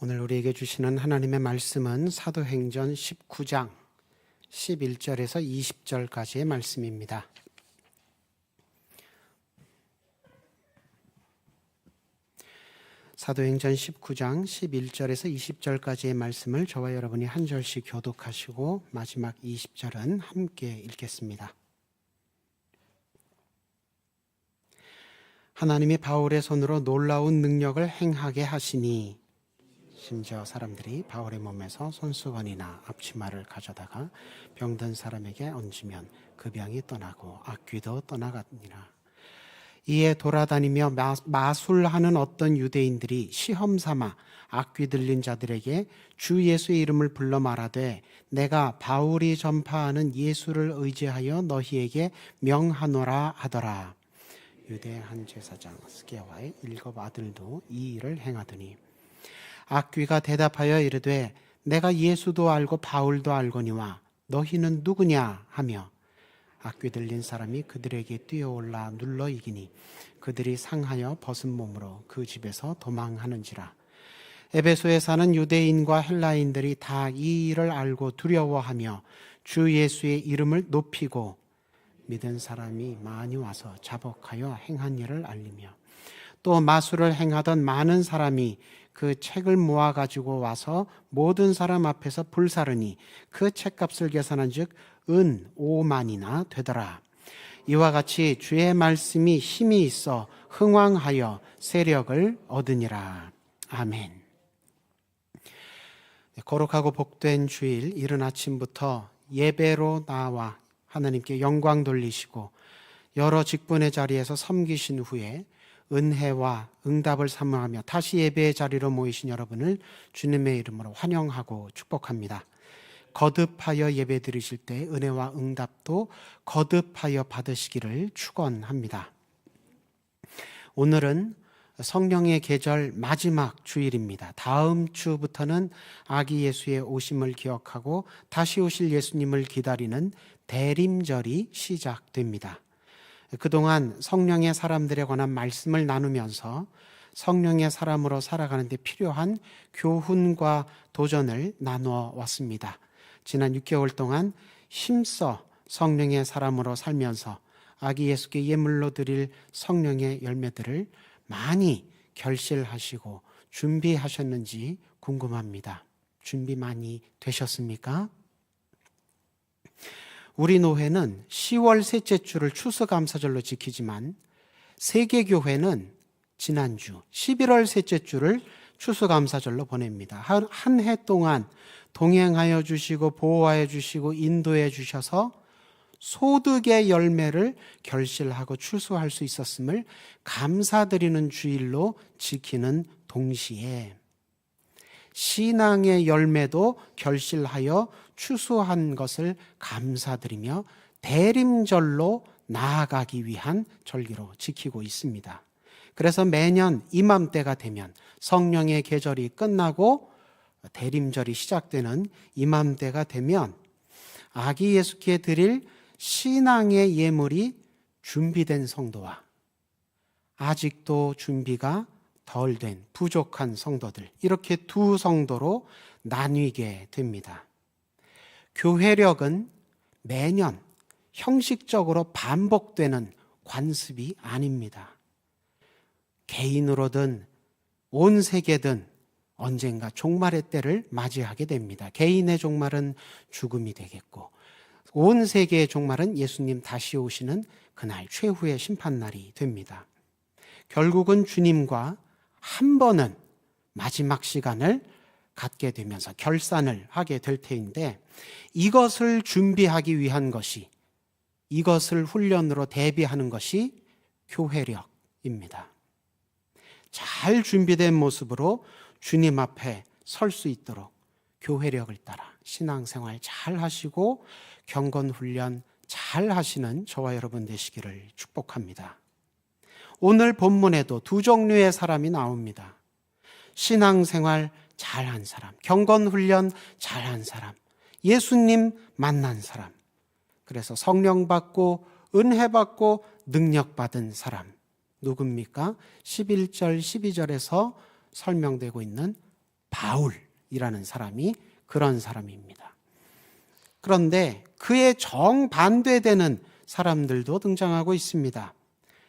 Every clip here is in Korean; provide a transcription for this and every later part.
오늘 우리에게 주시는 하나님의 말씀은 사도행전 19장 11절에서 20절까지의 말씀입니다. 사도행전 19장 11절에서 20절까지의 말씀을 저와 여러분이 한 절씩 교독하시고 마지막 20절은 함께 읽겠습니다. 하나님이 바울의 손으로 놀라운 능력을 행하게 하시니 심지어 사람들이 바울의 몸에서 손수건이나 앞치마를 가져다가 병든 사람에게 얹으면 그 병이 떠나고 악귀도 떠나갔니라. 이에 돌아다니며 마- 마술하는 어떤 유대인들이 시험 삼아 악귀 들린 자들에게 주 예수의 이름을 불러 말하되 내가 바울이 전파하는 예수를 의지하여 너희에게 명하노라 하더라. 유대 한 제사장 스게와의 일곱 아들도 이 일을 행하더니 악귀가 대답하여 이르되 내가 예수도 알고 바울도 알거니와 너희는 누구냐? 하며 악귀 들린 사람이 그들에게 뛰어올라 눌러 이기니 그들이 상하여 벗은 몸으로 그 집에서 도망하는지라. 에베소에 사는 유대인과 헬라인들이 다 이 일을 알고 두려워하며 주 예수의 이름을 높이고 믿은 사람이 많이 와서 자복하여 행한 일을 알리며 또 마술을 행하던 많은 사람이 그 책을 모아 가지고 와서 모든 사람 앞에서 불사르니 그 책값을 계산한즉 은 5만이나 되더라. 이와 같이 주의 말씀이 힘이 있어 흥왕하여 세력을 얻으니라. 아멘. 네, 거룩하고 복된 주일 이른 아침부터 예배로 나와 하나님께 영광 돌리시고 여러 직분의 자리에서 섬기신 후에 은혜와 응답을 사모하며 다시 예배의 자리로 모이신 여러분을 주님의 이름으로 환영하고 축복합니다. 거듭하여 예배 드리실 때 은혜와 응답도 거듭하여 받으시기를 축원합니다. 오늘은 성령의 계절 마지막 주일입니다. 다음 주부터는 아기 예수의 오심을 기억하고 다시 오실 예수님을 기다리는 대림절이 시작됩니다. 그동안 성령의 사람들에 관한 말씀을 나누면서 성령의 사람으로 살아가는 데 필요한 교훈과 도전을 나누어 왔습니다. 지난 6개월 동안 힘써 성령의 사람으로 살면서 아기 예수께 예물로 드릴 성령의 열매들을 많이 결실하시고 준비하셨는지 궁금합니다. 준비 많이 되셨습니까? 우리 노회는 10월 셋째 주를 추수감사절로 지키지만 세계교회는 지난주 11월 셋째 주를 추수감사절로 보냅니다. 한 해 동안 동행하여 주시고 보호하여 주시고 인도해 주셔서 소득의 열매를 결실하고 추수할 수 있었음을 감사드리는 주일로 지키는 동시에 신앙의 열매도 결실하여 추수한 것을 감사드리며 대림절로 나아가기 위한 절기로 지키고 있습니다. 그래서 매년 이맘때가 되면 성령의 계절이 끝나고 대림절이 시작되는 이맘때가 되면 아기 예수께 드릴 신앙의 예물이 준비된 성도와 아직도 준비가 덜 된 부족한 성도들 이렇게 두 성도로 나뉘게 됩니다. 교회력은 매년 형식적으로 반복되는 관습이 아닙니다. 개인으로든 온 세계든 언젠가 종말의 때를 맞이하게 됩니다. 개인의 종말은 죽음이 되겠고 온 세계의 종말은 예수님 다시 오시는 그날 최후의 심판날이 됩니다. 결국은 주님과 한 번은 마지막 시간을 갖게 되면서 결산을 하게 될 테인데 이것을 준비하기 위한 것이 이것을 훈련으로 대비하는 것이 교회력입니다. 잘 준비된 모습으로 주님 앞에 설 수 있도록 교회력을 따라 신앙생활 잘 하시고 경건 훈련 잘 하시는 저와 여러분 되시기를 축복합니다. 오늘 본문에도 두 종류의 사람이 나옵니다. 신앙생활 잘한 사람, 경건 훈련 잘한 사람, 예수님 만난 사람. 그래서 성령 받고 은혜 받고 능력 받은 사람. 누굽니까? 11절 12절에서 설명되고 있는 바울이라는 사람이 그런 사람입니다. 그런데 그의 정반대되는 사람들도 등장하고 있습니다.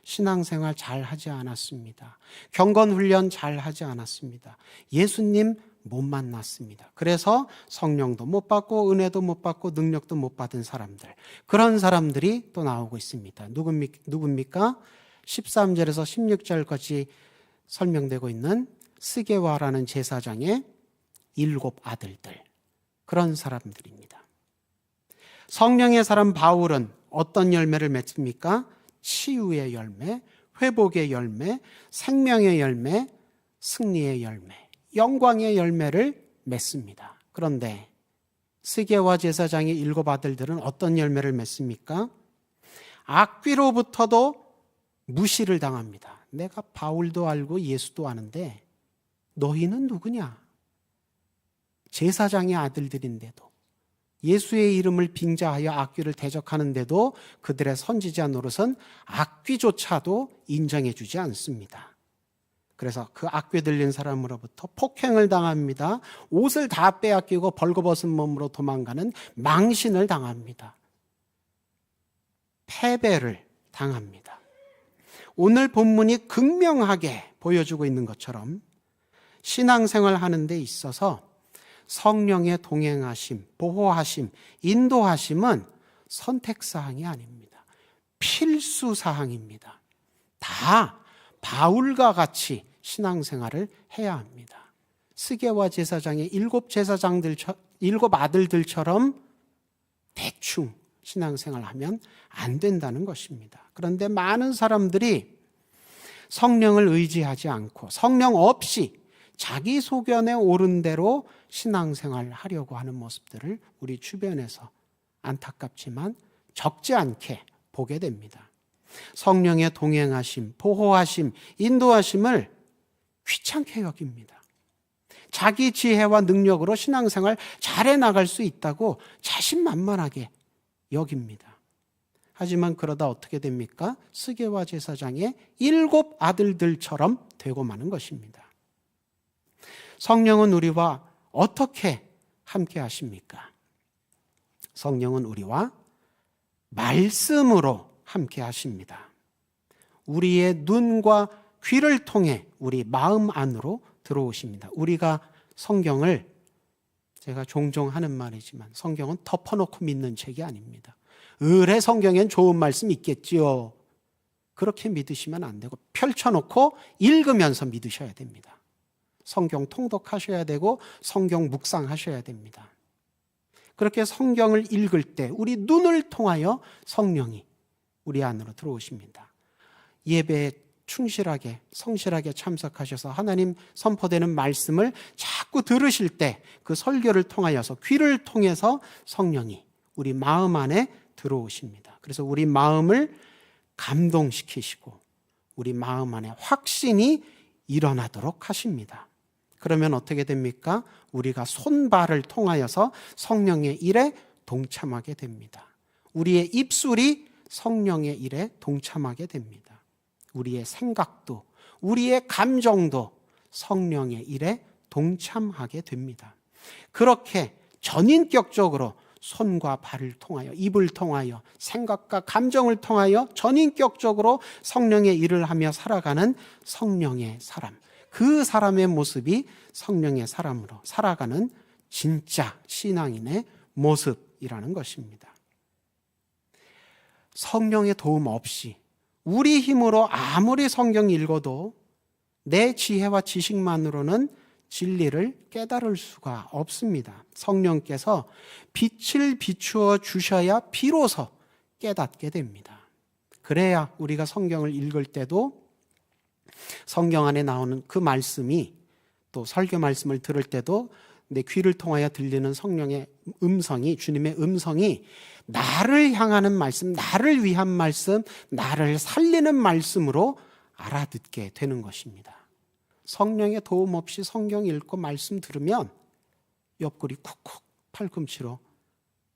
신앙생활 잘 하지 않았습니다. 경건훈련 잘 하지 않았습니다. 예수님 못 만났습니다. 그래서 성령도 못 받고 은혜도 못 받고 능력도 못 받은 사람들. 그런 사람들이 또 나오고 있습니다. 누굽니까? 누굽니까? 13절에서 16절까지 설명되고 있는 스게와라는 제사장의 일곱 아들들. 그런 사람들입니다. 성령의 사람 바울은 어떤 열매를 맺습니까? 치유의 열매, 회복의 열매, 생명의 열매, 승리의 열매, 영광의 열매를 맺습니다. 그런데 스게와 제사장의 일곱 아들들은 어떤 열매를 맺습니까? 악귀로부터도 무시를 당합니다. 내가 바울도 알고 예수도 아는데 너희는 누구냐? 제사장의 아들들인데도 예수의 이름을 빙자하여 악귀를 대적하는데도 그들의 선지자 노릇은 악귀조차도 인정해 주지 않습니다. 그래서 그 악귀 들린 사람으로부터 폭행을 당합니다. 옷을 다 빼앗기고 벌거벗은 몸으로 도망가는 망신을 당합니다. 패배를 당합니다. 오늘 본문이 극명하게 보여주고 있는 것처럼 신앙생활 하는 데 있어서 성령의 동행하심, 보호하심, 인도하심은 선택사항이 아닙니다. 필수사항입니다. 다 바울과 같이 신앙생활을 해야 합니다. 스게와 제사장의 일곱 제사장들, 일곱 아들들처럼 대충 신앙생활 하면 안 된다는 것입니다. 그런데 많은 사람들이 성령을 의지하지 않고 성령 없이 자기 소견에 옳은 대로 신앙생활 하려고 하는 모습들을 우리 주변에서 안타깝지만 적지 않게 보게 됩니다. 성령의 동행하심, 보호하심, 인도하심을 귀찮게 여깁니다. 자기 지혜와 능력으로 신앙생활 잘해 나갈 수 있다고 자신만만하게 여깁니다. 하지만 그러다 어떻게 됩니까? 스게와 제사장의 일곱 아들들처럼 되고 마는 것입니다. 성령은 우리와 어떻게 함께 하십니까? 성령은 우리와 말씀으로 함께 하십니다. 우리의 눈과 귀를 통해 우리 마음 안으로 들어오십니다. 우리가 성경을 제가 종종 하는 말이지만 성경은 덮어놓고 믿는 책이 아닙니다. 의뢰 성경엔 좋은 말씀 있겠지요. 그렇게 믿으시면 안 되고 펼쳐놓고 읽으면서 믿으셔야 됩니다. 성경 통독하셔야 되고 성경 묵상하셔야 됩니다. 그렇게 성경을 읽을 때 우리 눈을 통하여 성령이 우리 안으로 들어오십니다. 예배에 충실하게 성실하게 참석하셔서 하나님 선포되는 말씀을 자꾸 들으실 때 그 설교를 통하여서 귀를 통해서 성령이 우리 마음 안에 들어오십니다. 그래서 우리 마음을 감동시키시고 우리 마음 안에 확신이 일어나도록 하십니다. 그러면 어떻게 됩니까? 우리가 손발을 통하여서 성령의 일에 동참하게 됩니다. 우리의 입술이 성령의 일에 동참하게 됩니다. 우리의 생각도, 우리의 감정도 성령의 일에 동참하게 됩니다. 그렇게 전인격적으로 손과 발을 통하여, 입을 통하여, 생각과 감정을 통하여 전인격적으로 성령의 일을 하며 살아가는 성령의 사람. 그 사람의 모습이 성령의 사람으로 살아가는 진짜 신앙인의 모습이라는 것입니다. 성령의 도움 없이 우리 힘으로 아무리 성경 읽어도 내 지혜와 지식만으로는 진리를 깨달을 수가 없습니다. 성령께서 빛을 비추어 주셔야 비로소 깨닫게 됩니다. 그래야 우리가 성경을 읽을 때도 성경 안에 나오는 그 말씀이 또 설교 말씀을 들을 때도 내 귀를 통하여 들리는 성령의 음성이 주님의 음성이 나를 향하는 말씀, 나를 위한 말씀, 나를 살리는 말씀으로 알아듣게 되는 것입니다. 성령의 도움 없이 성경 읽고 말씀 들으면 옆구리 쿡쿡 팔꿈치로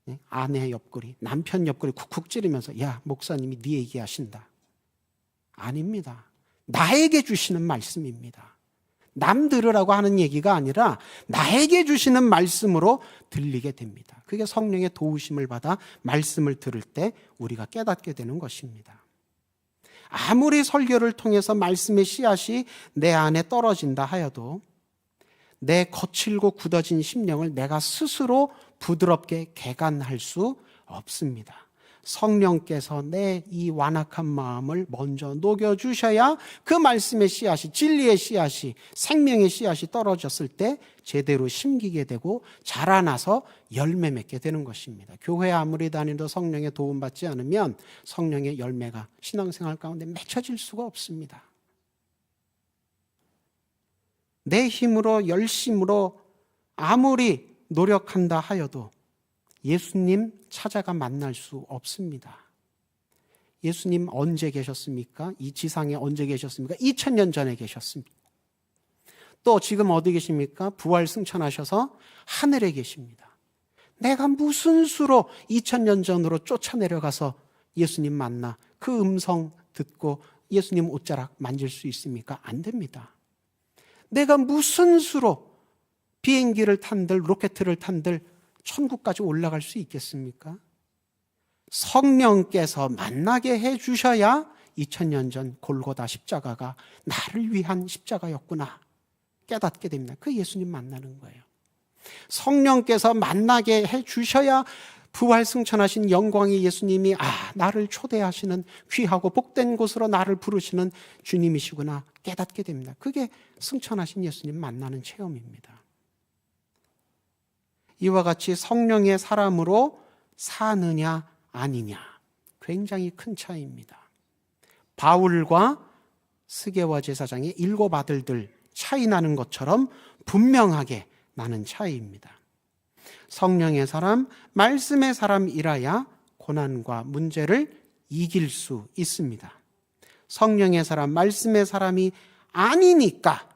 예, 아내 옆구리, 남편 옆구리 쿡쿡 찌르면서 야 목사님이 네 얘기하신다. 아닙니다. 나에게 주시는 말씀입니다. 남 들으라고 하는 얘기가 아니라 나에게 주시는 말씀으로 들리게 됩니다. 그게 성령의 도우심을 받아 말씀을 들을 때 우리가 깨닫게 되는 것입니다. 아무리 설교를 통해서 말씀의 씨앗이 내 안에 떨어진다 하여도 내 거칠고 굳어진 심령을 내가 스스로 부드럽게 개간할 수 없습니다. 성령께서 내 이 완악한 마음을 먼저 녹여주셔야 그 말씀의 씨앗이, 진리의 씨앗이, 생명의 씨앗이 떨어졌을 때 제대로 심기게 되고 자라나서 열매 맺게 되는 것입니다. 교회 아무리 다니도 성령의 도움받지 않으면 성령의 열매가 신앙생활 가운데 맺혀질 수가 없습니다. 내 힘으로 열심으로 아무리 노력한다 하여도 예수님 찾아가 만날 수 없습니다. 예수님 언제 계셨습니까? 이 지상에 언제 계셨습니까? 2000년 전에 계셨습니다. 또 지금 어디 계십니까? 부활 승천하셔서 하늘에 계십니다. 내가 무슨 수로 2000년 전으로 쫓아내려가서 예수님 만나 그 음성 듣고 예수님 옷자락 만질 수 있습니까? 안 됩니다. 내가 무슨 수로 비행기를 탄들 로켓을 탄들 천국까지 올라갈 수 있겠습니까? 성령께서 만나게 해 주셔야 2000년 전 골고다 십자가가 나를 위한 십자가였구나 깨닫게 됩니다. 그 예수님 만나는 거예요. 성령께서 만나게 해 주셔야 부활 승천하신 영광의 예수님이 아 나를 초대하시는 귀하고 복된 곳으로 나를 부르시는 주님이시구나 깨닫게 됩니다. 그게 승천하신 예수님 만나는 체험입니다. 이와 같이 성령의 사람으로 사느냐 아니냐 굉장히 큰 차이입니다. 바울과 스게와 제사장의 일곱 아들들 차이 나는 것처럼 분명하게 나는 차이입니다. 성령의 사람, 말씀의 사람이라야 고난과 문제를 이길 수 있습니다. 성령의 사람, 말씀의 사람이 아니니까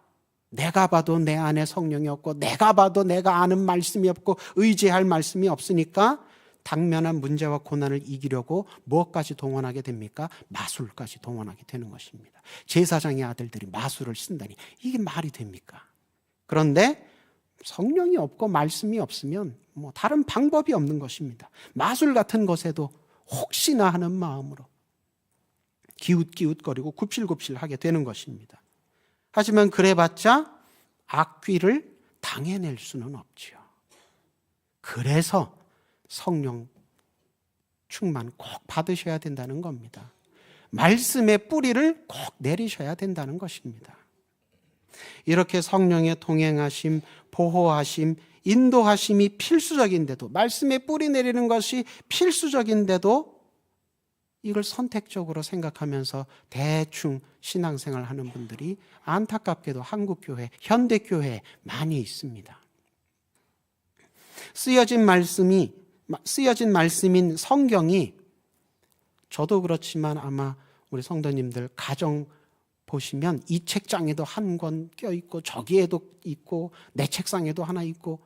내가 봐도 내 안에 성령이 없고 내가 봐도 내가 아는 말씀이 없고 의지할 말씀이 없으니까 당면한 문제와 고난을 이기려고 무엇까지 동원하게 됩니까? 마술까지 동원하게 되는 것입니다. 제사장의 아들들이 마술을 쓴다니 이게 말이 됩니까? 그런데 성령이 없고 말씀이 없으면 뭐 다른 방법이 없는 것입니다. 마술 같은 것에도 혹시나 하는 마음으로 기웃기웃거리고 굽실굽실 하게 되는 것입니다. 하지만 그래봤자 악귀를 당해낼 수는 없지요. 그래서 성령 충만 꼭 받으셔야 된다는 겁니다. 말씀의 뿌리를 꼭 내리셔야 된다는 것입니다. 이렇게 성령의 동행하심, 보호하심, 인도하심이 필수적인데도, 말씀의 뿌리 내리는 것이 필수적인데도 이걸 선택적으로 생각하면서 대충 신앙생활 하는 분들이 안타깝게도 한국교회, 현대교회에 많이 있습니다. 쓰여진 말씀이, 쓰여진 말씀인 성경이 저도 그렇지만 아마 우리 성도님들 가정 보시면 이 책장에도 한 권 껴있고 저기에도 있고 내 책상에도 하나 있고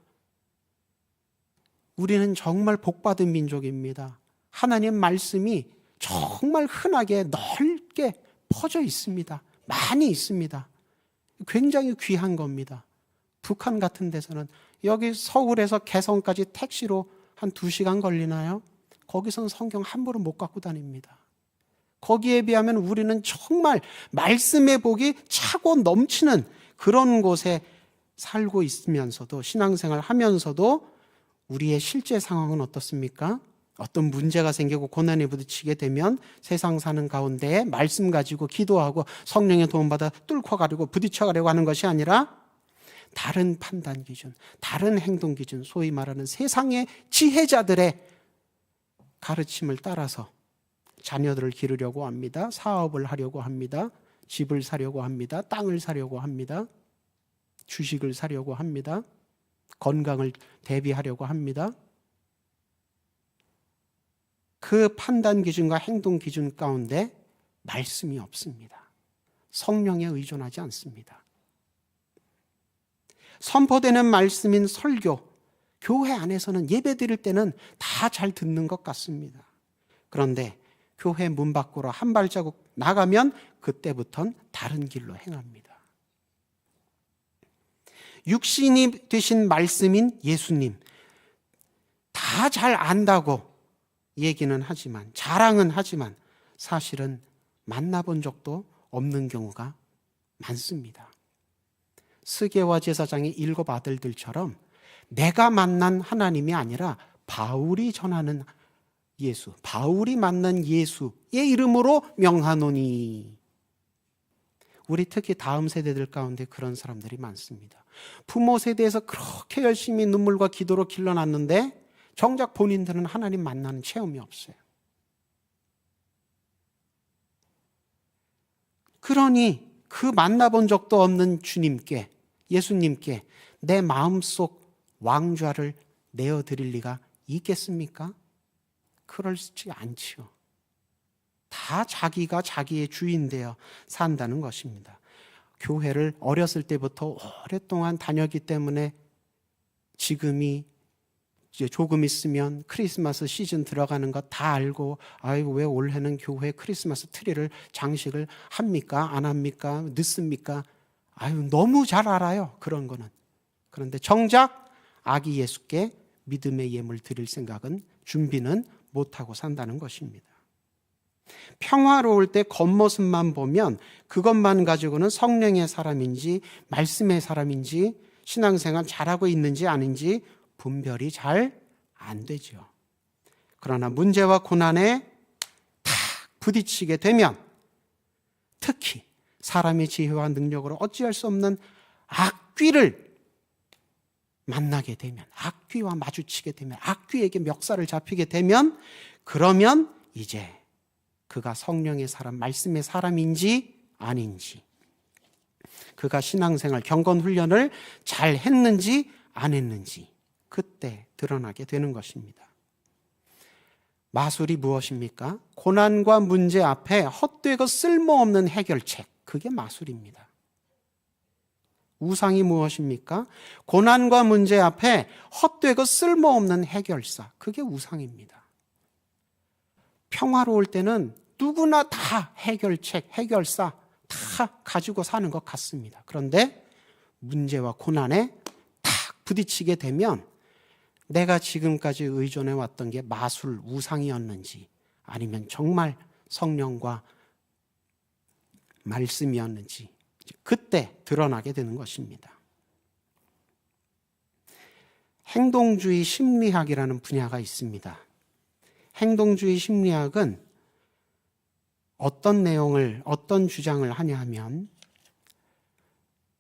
우리는 정말 복받은 민족입니다. 하나님 말씀이 정말 흔하게 넓게 퍼져 있습니다. 많이 있습니다. 굉장히 귀한 겁니다. 북한 같은 데서는 여기 서울에서 개성까지 택시로 한 두 시간 걸리나요? 거기서는 성경 함부로 못 갖고 다닙니다. 거기에 비하면 우리는 정말 말씀의 복이 차고 넘치는 그런 곳에 살고 있으면서도 신앙생활 하면서도 우리의 실제 상황은 어떻습니까? 어떤 문제가 생기고 고난에 부딪히게 되면 세상 사는 가운데 말씀 가지고 기도하고 성령의 도움받아 뚫고 가려고 부딪혀 가려고 하는 것이 아니라 다른 판단 기준, 다른 행동 기준, 소위 말하는 세상의 지혜자들의 가르침을 따라서 자녀들을 기르려고 합니다. 사업을 하려고 합니다. 집을 사려고 합니다. 땅을 사려고 합니다. 주식을 사려고 합니다. 건강을 대비하려고 합니다. 그 판단 기준과 행동 기준 가운데 말씀이 없습니다. 성령에 의존하지 않습니다. 선포되는 말씀인 설교, 교회 안에서는 예배 드릴 때는 다 잘 듣는 것 같습니다. 그런데 교회 문 밖으로 한 발자국 나가면 그때부턴 다른 길로 행합니다. 육신이 되신 말씀인 예수님 다 잘 안다고 얘기는 하지만 자랑은 하지만 사실은 만나본 적도 없는 경우가 많습니다. 스게와 제사장의 일곱 아들들처럼 내가 만난 하나님이 아니라 바울이 전하는 예수, 바울이 만난 예수의 이름으로 명하노니. 우리 특히 다음 세대들 가운데 그런 사람들이 많습니다. 부모 세대에서 그렇게 열심히 눈물과 기도로 길러놨는데 정작 본인들은 하나님 만나는 체험이 없어요. 그러니 그 만나본 적도 없는 주님께, 예수님께 내 마음속 왕좌를 내어드릴 리가 있겠습니까? 그럴지 않지요. 다 자기가 자기의 주인 되어 산다는 것입니다. 교회를 어렸을 때부터 오랫동안 다녔기 때문에 지금이 이제 조금 있으면 크리스마스 시즌 들어가는 거 다 알고 아이고 왜 올해는 교회 크리스마스 트리를 장식을 합니까? 안 합니까? 늦습니까? 아유 너무 잘 알아요 그런 거는. 그런데 정작 아기 예수께 믿음의 예물 드릴 생각은 준비는 못하고 산다는 것입니다. 평화로울 때 겉모습만 보면 그것만 가지고는 성령의 사람인지 말씀의 사람인지 신앙생활 잘하고 있는지 아닌지 분별이 잘 안 되죠. 그러나 문제와 고난에 탁 부딪히게 되면 특히 사람의 지혜와 능력으로 어찌할 수 없는 악귀를 만나게 되면 악귀와 마주치게 되면 악귀에게 멱살을 잡히게 되면 그러면 이제 그가 성령의 사람, 말씀의 사람인지 아닌지 그가 신앙생활 경건 훈련을 잘 했는지 안 했는지 그때 드러나게 되는 것입니다. 마술이 무엇입니까? 고난과 문제 앞에 헛되고 쓸모없는 해결책. 그게 마술입니다. 우상이 무엇입니까? 고난과 문제 앞에 헛되고 쓸모없는 해결사. 그게 우상입니다. 평화로울 때는 누구나 다 해결책, 해결사 다 가지고 사는 것 같습니다. 그런데 문제와 고난에 탁 부딪히게 되면 내가 지금까지 의존해 왔던 게 마술, 우상이었는지 아니면 정말 성령과 말씀이었는지 그때 드러나게 되는 것입니다. 행동주의 심리학이라는 분야가 있습니다. 행동주의 심리학은 어떤 내용을, 어떤 주장을 하냐 하면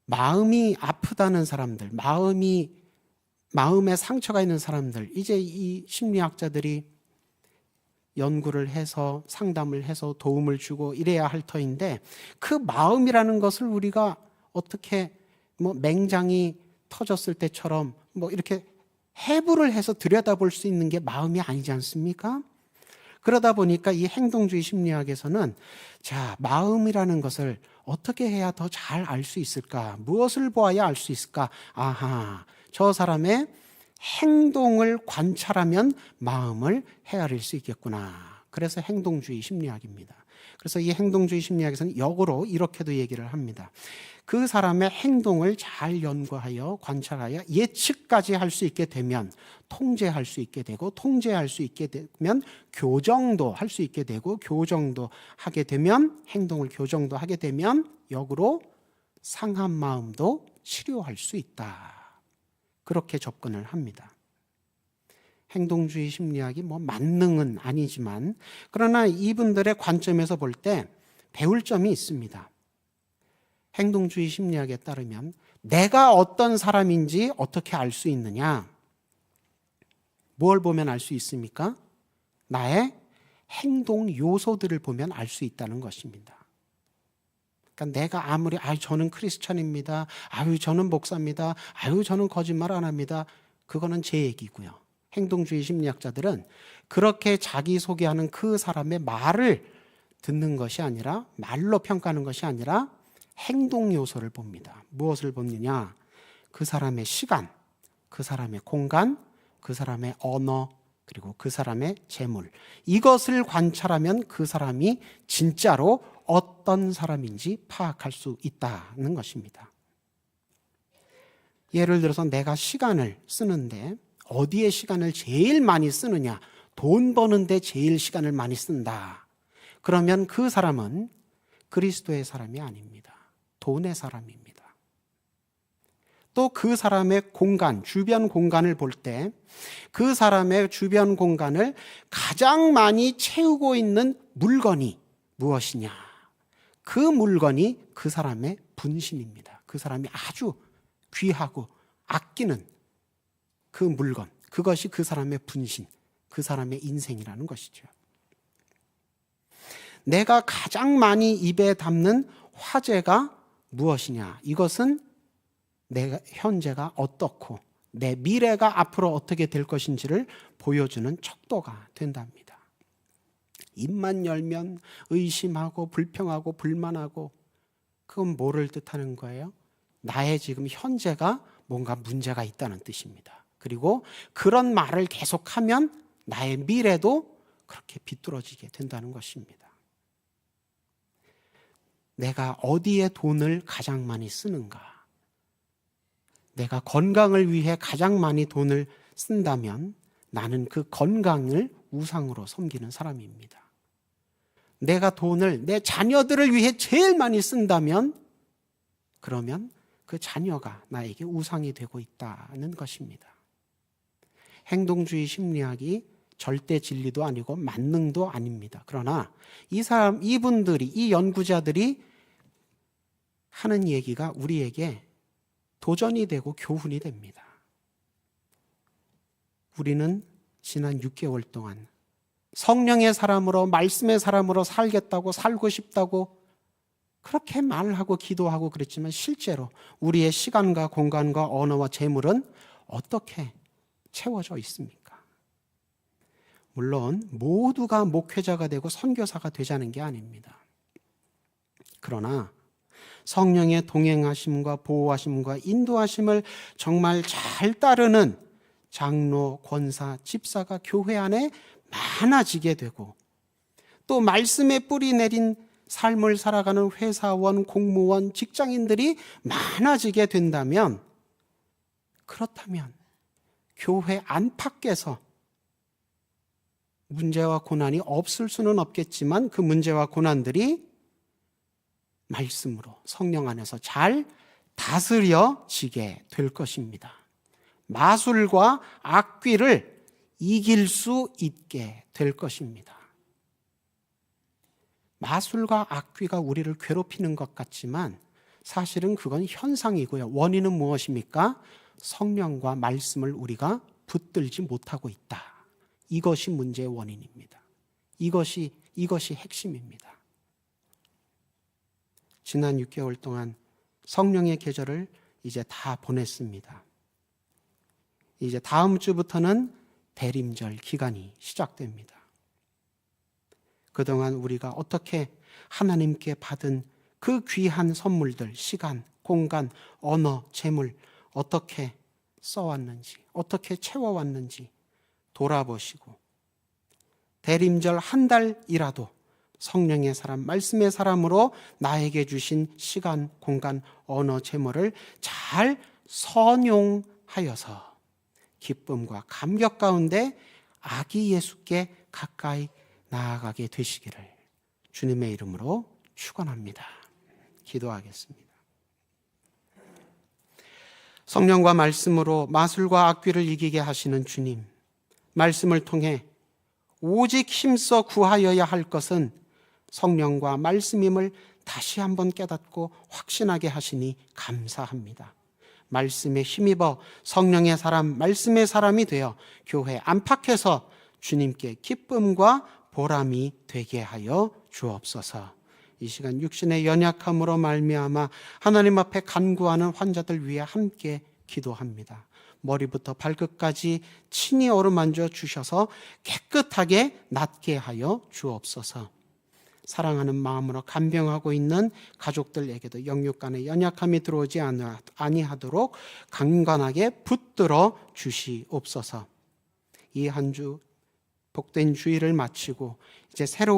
마음이 아프다는 사람들, 마음이, 마음에 상처가 있는 사람들, 이제 이 심리학자들이 연구를 해서 상담을 해서 도움을 주고 이래야 할 터인데 그 마음이라는 것을 우리가 어떻게 뭐 맹장이 터졌을 때처럼 뭐 이렇게 해부를 해서 들여다볼 수 있는 게 마음이 아니지 않습니까? 그러다 보니까 이 행동주의 심리학에서는 자, 마음이라는 것을 어떻게 해야 더 잘 알 수 있을까? 무엇을 보아야 알 수 있을까? 아하, 저 사람의 행동을 관찰하면 마음을 헤아릴 수 있겠구나. 그래서 행동주의 심리학입니다. 그래서 이 행동주의 심리학에서는 역으로 이렇게도 얘기를 합니다. 그 사람의 행동을 잘 연구하여 관찰하여 예측까지 할 수 있게 되면 통제할 수 있게 되고 통제할 수 있게 되면 교정도 할 수 있게 되고 교정도 하게 되면 행동을 교정도 하게 되면 역으로 상한 마음도 치료할 수 있다. 그렇게 접근을 합니다. 행동주의 심리학이 뭐 만능은 아니지만 그러나 이분들의 관점에서 볼 때 배울 점이 있습니다. 행동주의 심리학에 따르면 내가 어떤 사람인지 어떻게 알 수 있느냐? 뭘 보면 알 수 있습니까? 나의 행동 요소들을 보면 알 수 있다는 것입니다. 그러니까 내가 아무리 아유 저는 크리스천입니다. 아유 저는 목사입니다. 아유 저는 거짓말 안 합니다. 그거는 제 얘기고요. 행동주의 심리학자들은 그렇게 자기 소개하는 그 사람의 말을 듣는 것이 아니라 말로 평가하는 것이 아니라 행동 요소를 봅니다. 무엇을 보느냐? 그 사람의 시간, 그 사람의 공간, 그 사람의 언어, 그리고 그 사람의 재물. 이것을 관찰하면 그 사람이 진짜로 어떤 사람인지 파악할 수 있다는 것입니다. 예를 들어서 내가 시간을 쓰는데 어디에 시간을 제일 많이 쓰느냐? 돈 버는데 제일 시간을 많이 쓴다. 그러면 그 사람은 그리스도의 사람이 아닙니다. 돈의 사람입니다. 또 그 사람의 공간, 주변 공간을 볼 때 그 사람의 주변 공간을 가장 많이 채우고 있는 물건이 무엇이냐? 그 물건이 그 사람의 분신입니다. 그 사람이 아주 귀하고 아끼는 그 물건, 그것이 그 사람의 분신, 그 사람의 인생이라는 것이죠. 내가 가장 많이 입에 담는 화제가 무엇이냐? 이것은 내 현재가 어떻고 내 미래가 앞으로 어떻게 될 것인지를 보여주는 척도가 된답니다. 입만 열면 의심하고 불평하고 불만하고 그건 뭐를 뜻하는 거예요? 나의 지금 현재가 뭔가 문제가 있다는 뜻입니다. 그리고 그런 말을 계속하면 나의 미래도 그렇게 비뚤어지게 된다는 것입니다. 내가 어디에 돈을 가장 많이 쓰는가? 내가 건강을 위해 가장 많이 돈을 쓴다면 나는 그 건강을 우상으로 섬기는 사람입니다. 내가 돈을 내 자녀들을 위해 제일 많이 쓴다면 그러면 그 자녀가 나에게 우상이 되고 있다는 것입니다. 행동주의 심리학이 절대 진리도 아니고 만능도 아닙니다. 그러나 이 사람, 이분들이, 이 연구자들이 하는 얘기가 우리에게 도전이 되고 교훈이 됩니다. 우리는 지난 6개월 동안 성령의 사람으로, 말씀의 사람으로 살겠다고, 살고 싶다고 그렇게 말하고 기도하고 그랬지만 실제로 우리의 시간과 공간과 언어와 재물은 어떻게 채워져 있습니까? 물론 모두가 목회자가 되고 선교사가 되자는 게 아닙니다. 그러나 성령의 동행하심과 보호하심과 인도하심을 정말 잘 따르는 장로, 권사, 집사가 교회 안에 많아지게 되고 또 말씀에 뿌리 내린 삶을 살아가는 회사원, 공무원, 직장인들이 많아지게 된다면 그렇다면 교회 안팎에서 문제와 고난이 없을 수는 없겠지만 그 문제와 고난들이 말씀으로 성령 안에서 잘 다스려지게 될 것입니다. 마술과 악귀를 이길 수 있게 될 것입니다. 마술과 악귀가 우리를 괴롭히는 것 같지만 사실은 그건 현상이고요. 원인은 무엇입니까? 성령과 말씀을 우리가 붙들지 못하고 있다. 이것이 문제의 원인입니다. 이것이 이것이 핵심입니다. 지난 6개월 동안 성령의 계절을 이제 다 보냈습니다. 이제 다음 주부터는 대림절 기간이 시작됩니다. 그동안 우리가 어떻게 하나님께 받은 그 귀한 선물들, 시간, 공간, 언어, 재물, 어떻게 써왔는지, 어떻게 채워왔는지 돌아보시고, 대림절 한 달이라도 성령의 사람, 말씀의 사람으로 나에게 주신 시간, 공간, 언어, 재물을 잘 선용하여서 기쁨과 감격 가운데 아기 예수께 가까이 나아가게 되시기를 주님의 이름으로 축원합니다. 기도하겠습니다. 성령과 말씀으로 마술과 악귀를 이기게 하시는 주님, 말씀을 통해 오직 힘써 구하여야 할 것은 성령과 말씀임을 다시 한번 깨닫고 확신하게 하시니 감사합니다. 말씀에 힘입어 성령의 사람, 말씀의 사람이 되어 교회 안팎에서 주님께 기쁨과 보람이 되게 하여 주옵소서. 이 시간 육신의 연약함으로 말미암아 하나님 앞에 간구하는 환자들 위해 함께 기도합니다. 머리부터 발끝까지 친히 어루만져 주셔서 깨끗하게 낫게 하여 주옵소서. 사랑하는 마음으로 간병하고 있는 가족들에게도 영육 간의 연약함이 들어오지 아니하도록 강건하게 붙들어 주시옵소서. 이 한 주 복된 주의를 마치고 이제 새로운